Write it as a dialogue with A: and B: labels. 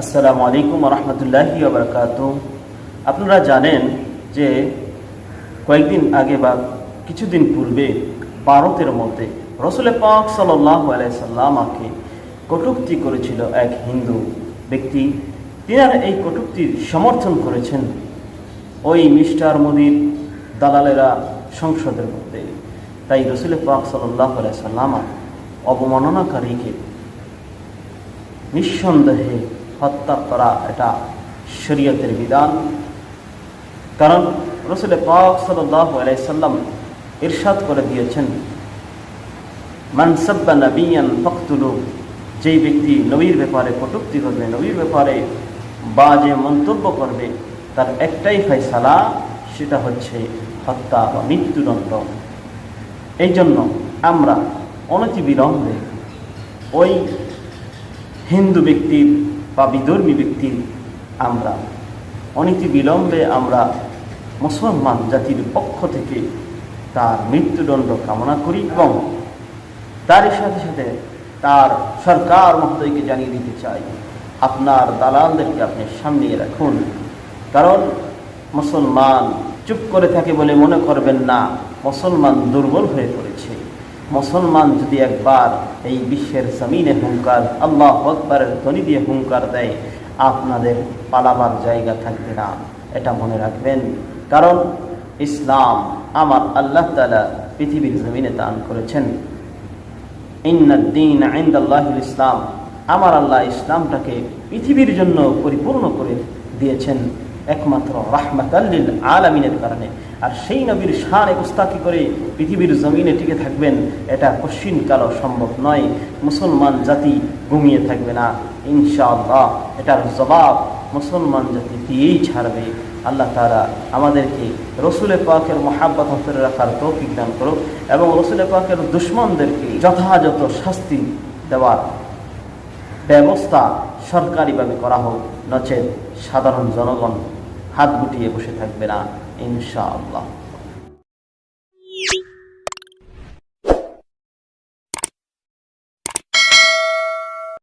A: আসসালামু আলাইকুম রহমতুল্লাহি বারকাত আপনারা জানেন যে কয়েকদিন আগে বা কিছুদিন পূর্বে ভারতের মধ্যে রসুল পাক সাল্লাহ কটূক্তি করেছিল এক হিন্দু ব্যক্তি। তিনার এই কটূক্তির সমর্থন করেছেন ওই মিস্টার মোদির দালালেরা সংসদের মধ্যে। তাই রসুল পাক সাল্লাহ আলাইসাল্লামা অবমাননাকারীকে নিঃসন্দেহে হত্যা করা এটা শরীয়তের বিধান। কারণ রসুল পাক সাল্লাহ আলাইসাল্লাম ইরশাদ করে দিয়েছেন মানসাব্বা নবিয়ান ফখতুলু যেই ব্যক্তি নবীর ব্যাপারে কটুক্তি করবে, নবীর ব্যাপারে বা যে মন্তব্য করবে, তার একটাই ফয়সালা, সেটা হচ্ছে হত্যা বা মৃত্যুদণ্ড। এই জন্য আমরা অনতি বিলম্বে ওই হিন্দু ব্যক্তির বা বিধর্মী ব্যক্তির আমরা অনীতি বিলম্বে আমরা মুসলমান জাতির পক্ষ থেকে তার মৃত্যুদণ্ড কামনা করি এবং তারই সাথে সাথে তার সরকার মহোদয়কে জানিয়ে দিতে চাই, আপনার দালালদেরকে আপনি সামনে রাখুন। কারণ মুসলমান চুপ করে থাকে বলে মনে করবেন না। মুসলমান দুর্বল হয়ে পড়েছে। মুসলমান যদি একবার এই বিশ্বের জমিনে হুঙ্কার, আল্লাহ আকবরের ধ্বনি দিয়ে হুঙ্কার দেয়, আপনাদের পালাবার জায়গা থাকবে না। এটা মনে রাখবেন। কারণ ইসলাম আমার আল্লাহ তালা পৃথিবীর জমিনে দান করেছেন। ইন্নাদ্দিন আইন্দাল্লাহুল ইসলাম। আমার আল্লাহ ইসলামটাকে পৃথিবীর জন্য পরিপূর্ণ করে দিয়েছেন। একমাত্র রাহমাতাল্লিল আলামিনের কারণে। আর সেই নবীর শানে উস্তাকি করে পৃথিবীর জমিনে টিকে থাকবেন, এটা কশ্চিনকালও সম্ভব নয়। মুসলমান জাতি ঘুমিয়ে থাকবে না, ইনশাআল্লাহ। এটার জবাব মুসলমান জাতি দিয়েই ছাড়বে। আল্লাহ তারা আমাদেরকে রসুল পাকের মহাব্বত ধরে রাখার তৌফিক দান করুক এবং রসুল পাকের দুশ্মনদেরকে যথাযথ শাস্তি দেওয়ার ব্যবস্থা সরকারিভাবে করা হোক। নচেত সাধারণ জনগণ হাত গুটিয়ে বসে থাকবে না ইনশাআল্লাহ।